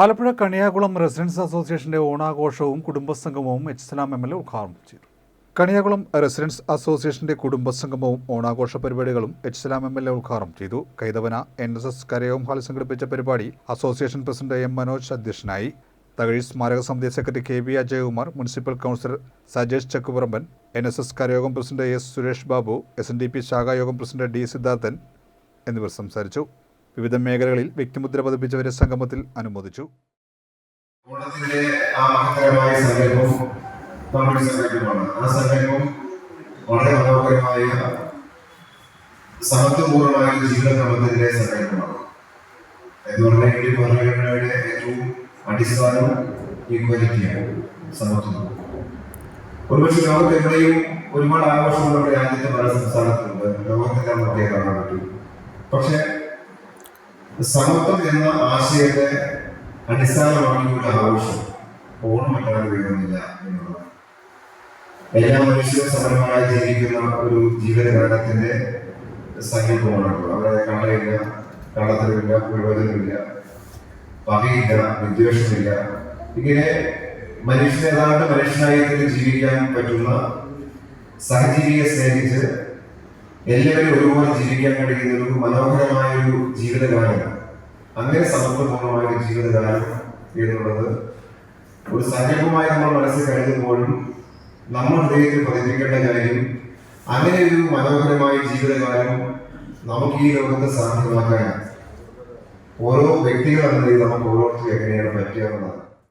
Alappuzha കണിയാകുളം residence അസോസിയേഷന്റെ ഓണാഘോഷവും കുടുംബസംഗമവും H Salam M L A ഉദ്ഘാടനം ചെയ്തു. കണിയാകുളം റെസിഡൻസ് അസോസിയേഷന്റെ കുടുംബസംഗമവും ഓണാഘോഷ പരിപാടികളും H Salam M L A ഉദ്ഘാടനം ചെയ്തു. Kaithavana N S S Karayogam ഹാളിൽ സംഘടിപ്പിച്ച പരിപാടി അസോസിയേഷൻ പ്രസിഡന്റ് എം മനോജ് അധ്യക്ഷനായി. തകഴി സ്മാരക സമിതി secretary K V Ajayakumar municipal councillor Sajesh Chakkuparamban N S S Karayogam president S Suresh Babu S N D P ശാഖായോഗം president D Siddharthan എന്നിവർ സംസാരിച്ചു. വിവിധ മേഖലകളിൽ വ്യക്തിമുദ്ര പതിപ്പിച്ചവരെ സംഗമത്തിൽ അനുമോദിച്ചു. ഒരുപക്ഷെ ലോകത്ത് എവിടെയും ഒരുപാട് ആഘോഷങ്ങൾ രാജ്യത്തെ പല സംസ്ഥാനത്തുണ്ട്. ലോകത്തെല്ലാം നമുക്ക് കാണാൻ പറ്റും. പക്ഷെ സമത്വം എന്ന ആശയത്തെ അടിസ്ഥാനമാക്കിയുള്ള ആഘോഷം ഓണമല്ലാതെ വേണമെന്നില്ല എന്നുള്ളതാണ്. എല്ലാ മനുഷ്യരും സമരമായി ജീവിക്കുന്ന ഒരു ജീവിതകാലത്തിന്റെ സങ്കല്പമാണ് അവിടെ കള്ളയില്ല കള്ളത്തരമില്ല പ്രയോജനമില്ല പകയില്ല വിദ്വേഷമില്ല. ഇങ്ങനെ മനുഷ്യനേതാണ്ട് മനുഷ്യനായി ജീവിക്കാൻ പറ്റുന്ന സഹജീവിയെ സ്നേഹിച്ച് എല്ലാവരും ഒരുപോലെ ജീവിക്കാൻ കഴിയുന്ന ഒരു മനോഹരമായ ഒരു ജീവിതകാലം അങ്ങനെ സമത്വപൂർണമായ ഒരു ജീവിതകാലം എന്നുള്ളത് ഒരു സങ്കല്പമായി നമ്മൾ മനസ്സിൽ കരുതുമ്പോഴും നമ്മൾ ഹൃദയത്തിൽ പതിപ്പിക്കേണ്ട കാര്യം അങ്ങനെ ഒരു മനോഹരമായ ജീവിതകാലം നമുക്ക് ഈ ലോകത്ത് സാധ്യമാക്കാൻ ഓരോ വ്യക്തികളെന്ന നമുക്ക് ഓരോരുത്തരും എങ്ങനെയാണ് പറ്റുക എന്നുള്ളതാണ്.